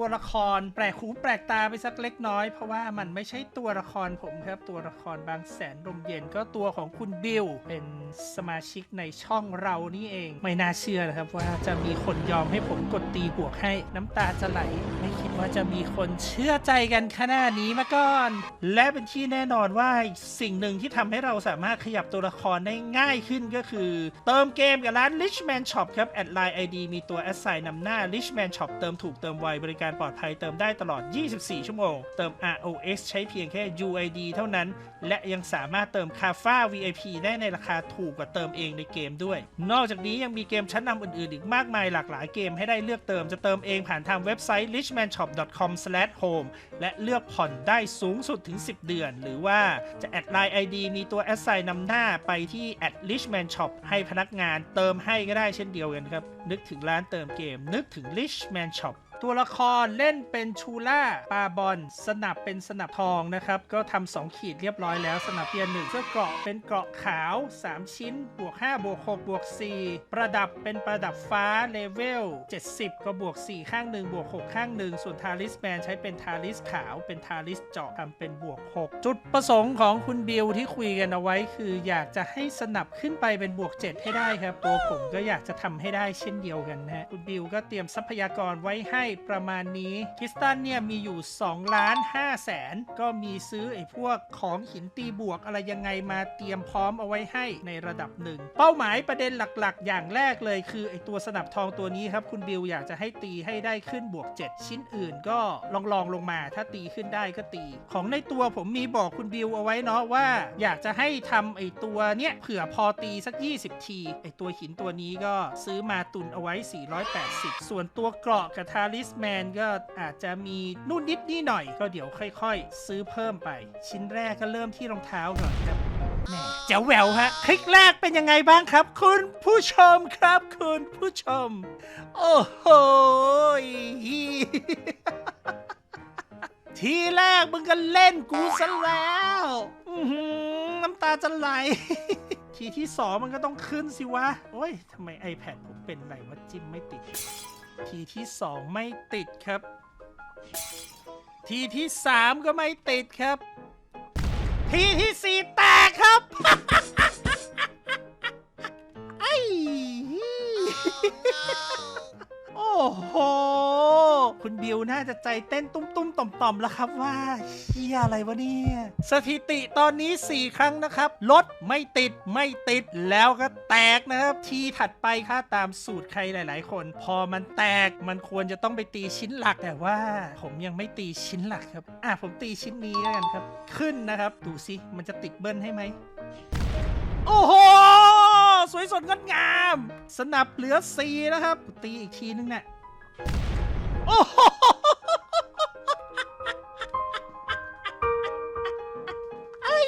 ตัวละครแปลกหูแปลกตาไปสักเล็กน้อย เพราะว่ามันไม่ใช่ตัวละครผมครับ ตัวละครบางแสนลมเย็นก็ตัวของคุณบิลเป็นสมาชิกในช่องเรานี่เอง ไม่น่าเชื่อนะครับว่าจะมีคนยอมให้ผมกดตีบวกให้น้ำตาจะไหล ไม่คิดว่าจะมีคนเชื่อใจกันขนาดนี้มาก่อน และเป็นที่แน่นอนว่าสิ่งหนึ่งที่ทำให้เราสามารถขยับตัวละครได้ง่ายขึ้นก็คือ เติมเกมกับร้าน Richman Shop ครับแอดไลน์ ID มีตัว a s s i g n นำหน้า Richman Shop เติมถูกเติมไวบริการปลอดภัยเติมได้ตลอด 24 ชั่วโมง เติม ROX ใช้เพียงแค่ UID เท่านั้น และยังสามารถเติมคาฟ้า VIP ได้ในราคาถูกกว่าเติมเองในเกมด้วย นอกจากนี้ยังมีเกมชั้นนำอื่นๆ อีกมากมายหลากหลายเกมให้ได้เลือกเติมจะเติมเองผ่านทางเว็บไซต์ richmanshop.com/home และเลือกผ่อนได้สูงสุดถึง 10 เดือน หรือว่าจะแอดไลน์ ID มีตัว a s s i g n นำหน้าไปที่ at richman shop ให้พนักงานเติมให้ก็ได้เช่นเดียวกันครับ นึกถึงร้านเติมเกม นึกถึง richman shop ตัวละครเล่นเป็นชูล่าปาบอลสนับเป็นสนับทองนะครับ ก็ทำสองขีดเรียบร้อยแล้วสนับเทียนหนึ่งเสื้อเกราะเป็นเกราะขาว 3 ชิ้น บวก 5 บวก 6 บวก 4 ประดับเป็นประดับฟ้าเลเวล 70 ก็บวก 4 ข้างหนึ่งบวก 6 ข้างหนึ่งส่วนทาริสแมนใช้เป็นทาริสขาว เป็นทาริสเจาะทำเป็นบวก 6 จุดประสงค์ของคุณบิลที่คุยกันเอาไว้ คืออยากจะให้สนับขึ้นไปเป็นบวก 7 ให้ได้ครับตัวผมก็อยากจะทำให้ได้เช่นเดียวกันนะคุณบิลก็เตรียมทรัพยากรไว้ให้ประมาณนี้คริสตันเนี่ยมีอยู่2ล้าน5แสนก็มีซื้อไอ้พวกของหินตีบวกอะไรยังไงมาเตรียมพร้อมเอาไว้ให้ในระดับหนึ่ง เป้าหมายประเด็นหลักๆ อย่างแรกเลยคือไอ้ตัวสนับทองตัวนี้ครับคุณบิลอยากจะให้ตีให้ได้ขึ้นบวก 7 ชิ้นอื่นก็ลองลองลงมาถ้าตีขึ้นได้ก็ตี ของในตัวผมมีบอกคุณบิลเอาไว้เนาะว่า อยากจะให้ทำไอ้ตัวเนี้ยเผื่อพอตีสัก 20 ทีไอ้ตัวหินตัวนี้ก็ซื้อมาตุนเอาไว้ 480 ส่วนตัวเกราะกับทาริสแมนก็อาจจะมีนู่นนิดนี่หน่อย ก็เดี๋ยวค่อย ๆ ซื้อเพิ่มไป ชิ้นแรกก็เริ่มที่รองเท้าก่อนครับแหมเจ๋วแหววฮะ คลิกแรกเป็นยังไงบ้างครับ คุณผู้ชมครับคุณผู้ชม โอ้โหทีแรกมึงก็เล่นกูซะแล้วน้ำตาจะไหล ทีที่สองมันก็ต้องขึ้นสิวะ โอ้ยทำไม iPad ผมเป็นไรวะจิ้มไม่ติด ทีที่สองไม่ติดครับ ทีที่สามก็ไม่ติดครับ ทีที่สี่แตกครับไอ้ โอ้โห คุณบิวน่าจะใจเต้นตุ้มๆ ต่อมๆแล้วครับว่าเฮียอะไรวะเนี่ย สถิติตอนนี้ 4 ครั้งนะครับรถไม่ติดไม่ติดแล้วก็แตกนะครับ ทีถัดไปค่าตามสูตรใครหลาย ๆ คน พอมันแตกมันควรจะต้องไปตีชิ้นหลักแต่ว่า ผมยังไม่ตีชิ้นหลักครับ อะผมตีชิ้นนี้แล้วกันครับ ขึ้นนะครับ ดูสิมันจะติดเบิ้ลให้ไหม โอ้โห สวยสดงดงาม สนับเหลือสีนะครับ ตีอีกทีนึงเนี่ยโอ้โหไอ้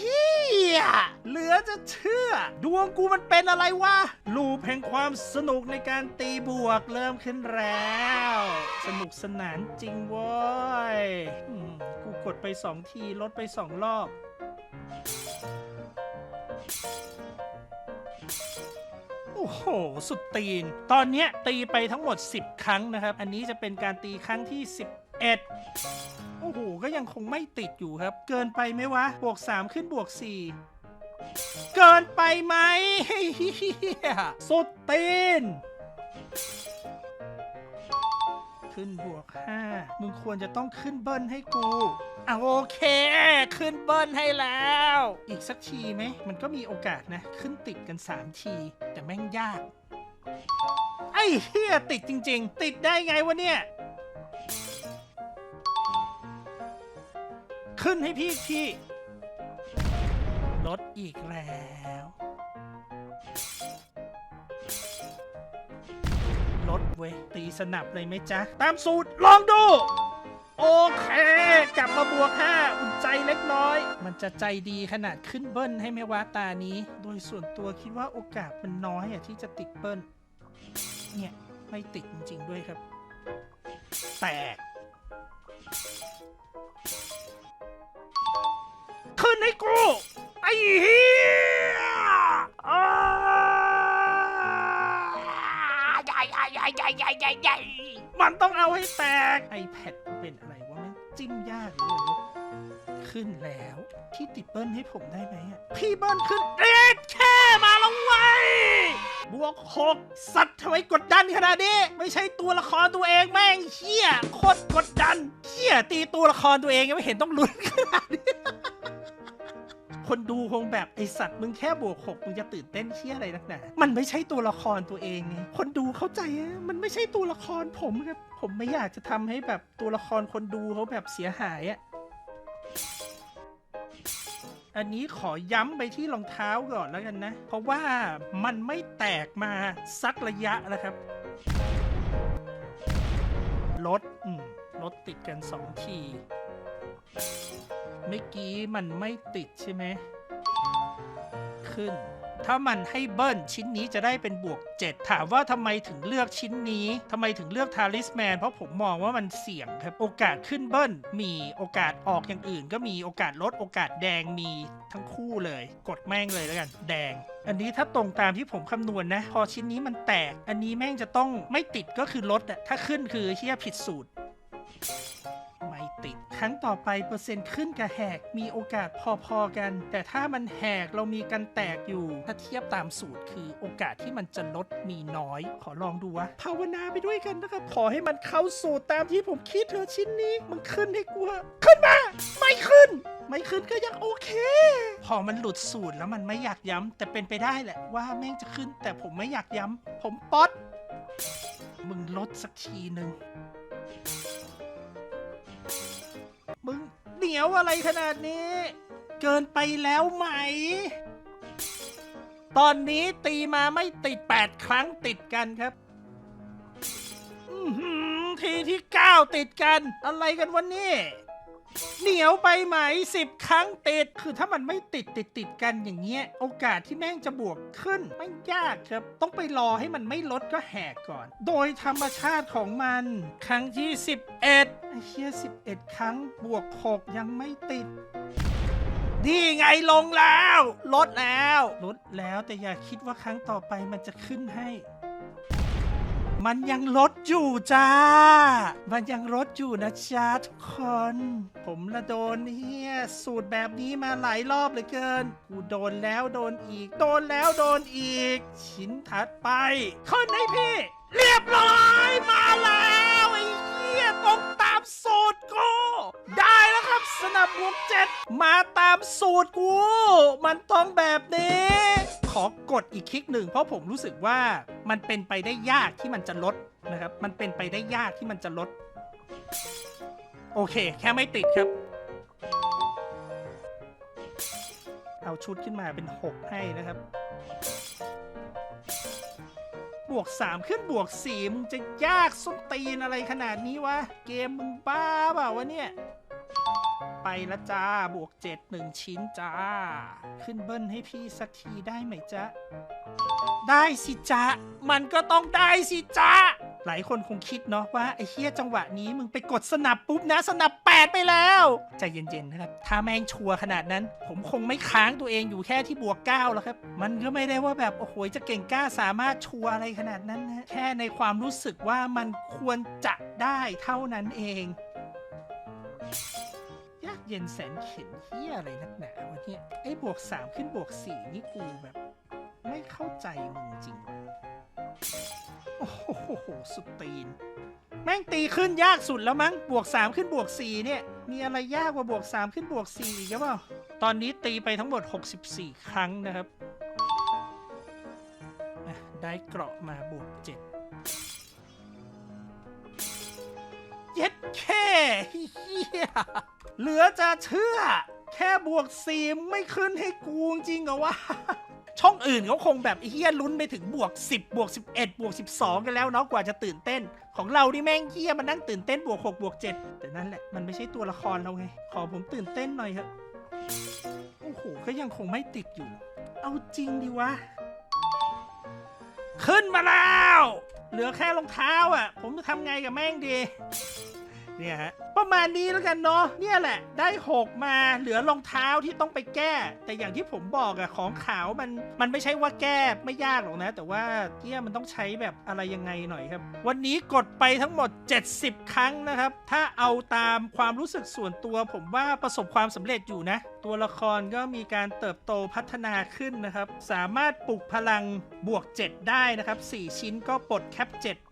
เหี้ยเหลือจะเชื่อ ดวงกูมันเป็นอะไรวะ ลูปแห่งความสนุกในการตีบวกเริ่มขึ้นแล้ว สนุกสนานจริงว้ยอืมกูกดไปสองที ลดไปสองรอบ โอ้โห สุดตีน ตอนเนี้ยตีไปทั้งหมด 10 ครั้งนะครับ อันนี้จะเป็นการตีครั้งที่ 11 โอ้โห ก็ยังคงไม่ติดอยู่ครับ เกินไปไหมวะ บวก 3 ขึ้นบวก 4 เกินไปไหมสุดตีน ขึ้นบวก 5 มึงควรจะต้องขึ้นเบิ้ลให้กู อะโอเค ขึ้นเบิ้ลให้แล้ว อีกสักทีไหม มันก็มีโอกาสนะ ขึ้นติดกัน 3 ที แต่แม่งยาก ไอ้เฮียติดจริง ๆ ติดได้ไงวะเนี่ย ขึ้นให้พี่อีกทีลดอีกแล้วลดเว้ยตีสนับเลยไหมจ๊ะ ตามสูตรลองดู เค กลับมาบวก5อุ่นใจเล็กน้อย มันจะใจดีขนาดขึ้นเบิ้ลให้ไหมวะตานี้ โดยส่วนตัวคิดว่าโอกาสมันน้อยอะที่จะติดเบิ้ล เนี่ย ไม่ติดจริงๆด้วยครับ แตกขึ้นให้กูไอ้เหี้ยอ้าใหญ่ใหญ่ใหญ่ใหญ่ใหญ่ใหญ่มันต้องเอาให้แตก iPad เป็นอะไร วะมันจิ้มยากเลยขึ้นแล้วพี่ติดเบิ้ลให้ผมได้ไหมอะพี่เบิ้ลขึ้นเอ็ดแค่มาลงไว้บวกหกสัตว์ทำไมกดดันขนาดนี้ ไม่ใช่ตัวละครตัวเองแม่งเฮี้ยโคตรกดดันเฮี้ยตีตัวละครตัวเองยังไม่เห็นต้องลุ้นขนาดนี้ คนดูคงแบบไอสัตว์มึงแค่บวกหกมึงจะตื่นเต้นเชี่ยอะไรนักหนามันไม่ใช่ตัวละครตัวเองไงคนดูเข้าใจอะมันไม่ใช่ตัวละครผมครับ ผมไม่อยากจะทำให้แบบตัวละครคนดูเขาแบบเสียหายอะอันนี้ขอย้ำไปที่รองเท้าก่อนแล้วกันนะ เพราะว่ามันไม่แตกมาสักระยะแล้วครับ รถอืมรถติดกันสองที เมื่อกี้มันไม่ติดใช่ไหม ขึ้น ถ้ามันให้เบิ้ลชิ้นนี้จะได้เป็นบวก 7 ถามว่าทำไมถึงเลือกชิ้นนี้ทำไมถึงเลือกทาริสแมน เพราะผมมองว่ามันเสี่ยงครับ โอกาสขึ้นเบิ้ลมีโอกาสออกอย่างอื่น ก็มีโอกาสลดโอกาสแดงมีทั้งคู่เลย กดแม่งเลยแล้วกัน แดงอันนี้ถ้าตรงตามที่ผมคำนวณนะพอชิ้นนี้มันแตก อันนี้แม่งจะต้องไม่ติดก็คือลดอะถ้าขึ้นคือเฮียผิดสูตร ครั้งต่อไปเปอร์เซ็นต์ขึ้นกับแหกมีโอกาสพอๆกัน แต่ถ้ามันแหกเรามีกันแตกอยู่ ถ้าเทียบตามสูตรคือโอกาสที่มันจะลดมีน้อย ขอลองดูวะภาวนาไปด้วยกันนะครับ ขอให้มันเข้าสูตรตามที่ผมคิดเธอชิ้นนี้ มันขึ้นให้กูขึ้นมา ไม่ขึ้นไม่ขึ้นก็ยังโอเค พอมันหลุดสูตรแล้วมันไม่อยากย้ำแต่เป็นไปได้แหละว่าแม่งจะขึ้น แต่ผมไม่อยากย้ำผมป๊อตมึงลดสักทีหนึ่ง นียวอะไรขนาดนี้ เกินไปแล้วไหม ตอนนี้ตีมาไม่ติด 8 ครั้งติดกันครับทีที่ 9 ติดกัน อะไรกันวันนี้ เหนียวไปไหม10ครั้งติด คือถ้ามันไม่ติดติดติดกันอย่างเงี้ย โอกาสที่แม่งจะบวกขึ้นไม่ยากครับ ต้องไปรอให้มันไม่ลดก็แหกก่อน โดยธรรมชาติของมัน ครั้งที่ 11ไอ้เชี่ย11 ครั้งบวก 6 ยังไม่ติดนี่ไงลงแล้ว ลดแล้ว ลดแล้วแต่อย่าคิดว่าครั้งต่อไปมันจะขึ้นให้ มันยังลดอยู่จ้า มันยังลดอยู่นะจ้าทุกคน ผมละโดนเฮียสูตรแบบนี้มาหลายรอบเลยเกิน กูโดนแล้วโดนอีก โดนแล้วโดนอีก ชิ้นถัดไปคนให้พี่ เรียบร้อยมาแล้ว นับบวกเจ็ดมาตามสูตรกู มันต้องแบบนี้ ขอกดอีกคลิกหนึ่ง เพราะผมรู้สึกว่ามันเป็นไปได้ยากที่มันจะลดนะครับ มันเป็นไปได้ยากที่มันจะลด โอเค แค่ไม่ติดครับ เอาชุดขึ้นมาเป็น 6 ให้นะครับบวก 3 ขึ้นบวก4มึงจะยากส้นตีนอะไรขนาดนี้วะ เกมมึงบ้าเปล่าวะเนี่ย ไปละจ้า บวก7 1ชิ้นจ้า ขึ้นเบิ้ลให้พี่สักทีได้ไหมจ๊ะ ได้สิจ๊ะ มันก็ต้องได้สิจ๊ะ หลายคนคงคิดเนาะว่า ไอ้เฮียจังหวะนี้มึงไปกดสนับปุ๊บนะ สนับ 8 ไปแล้ว ใจเย็นๆนะครับ ถ้าแม่งชัวร์ขนาดนั้น ผมคงไม่ค้างตัวเองอยู่แค่ที่บวก9แล้วครับ มันก็ไม่ได้ว่าแบบ โอ้โหจะเก่งกล้าสามารถชัวร์อะไรขนาดนั้นนะแค่ในความรู้สึกว่ามันควรจะได้เท่านั้นเอง เย็นแสนเข็นเฮียอะไรนักหนาวะเนี่ยไอ้บวก3ขึ้นบวก4นี่กูแบบ ไม่เข้าใจมึงจริงวะโอ้โห สุดตีน แม่งตีขึ้นยากสุดแล้วมั้ง บวก3ขึ้นบวก4เนี่ย มีอะไรยากกว่าบวก3ขึ้นบวก4อีกหรือเปล่า ตอนนี้ตีไปทั้งหมด 64 ครั้งนะครับ ได้เกราะมาบวก7เย็ดแค่เฮีย เหลือจะเชื่อ แค่บวก4ไม่ขึ้นให้กูจริงเหรอวะ ช่องอื่นเขาคงแบบเฮียลุ้นไปถึงบวก 10 บวก 11 บวก 12 กันแล้วเนาะกว่าจะตื่นเต้น ของเรานี่แม่งเฮียมันนั่งตื่นเต้นบวก 6 บวก 7 แต่นั่นแหละมันไม่ใช่ตัวละครเราไง ขอผมตื่นเต้นหน่อยเถอะโอ้โหก็ยังคงไม่ติดอยู่ เอาจริงดิวะ ขึ้นมาแล้ว เหลือแค่รองเท้าอะ ผมจะทำไงกับแม่งดี เนี่ยฮะ ประมาณนี้แล้วกันเนาะเนี่ยแหละ ได้6มาเหลือรองเท้าที่ต้องไปแก้ แต่อย่างที่ผมบอกอะของขาวมันมันไม่ใช่ว่าแก้ไม่ยากหรอกนะ แต่ว่าเนี่ยมันต้องใช้แบบอะไรยังไงหน่อยครับ วันนี้กดไปทั้งหมด 70 ครั้งนะครับ ถ้าเอาตามความรู้สึกส่วนตัวผมว่าประสบความสำเร็จอยู่นะ ตัวละครก็มีการเติบโตพัฒนาขึ้นนะครับ สามารถปลุกพลังบวก 7 ได้นะครับ 4 ชิ้นก็ปลดแคป 7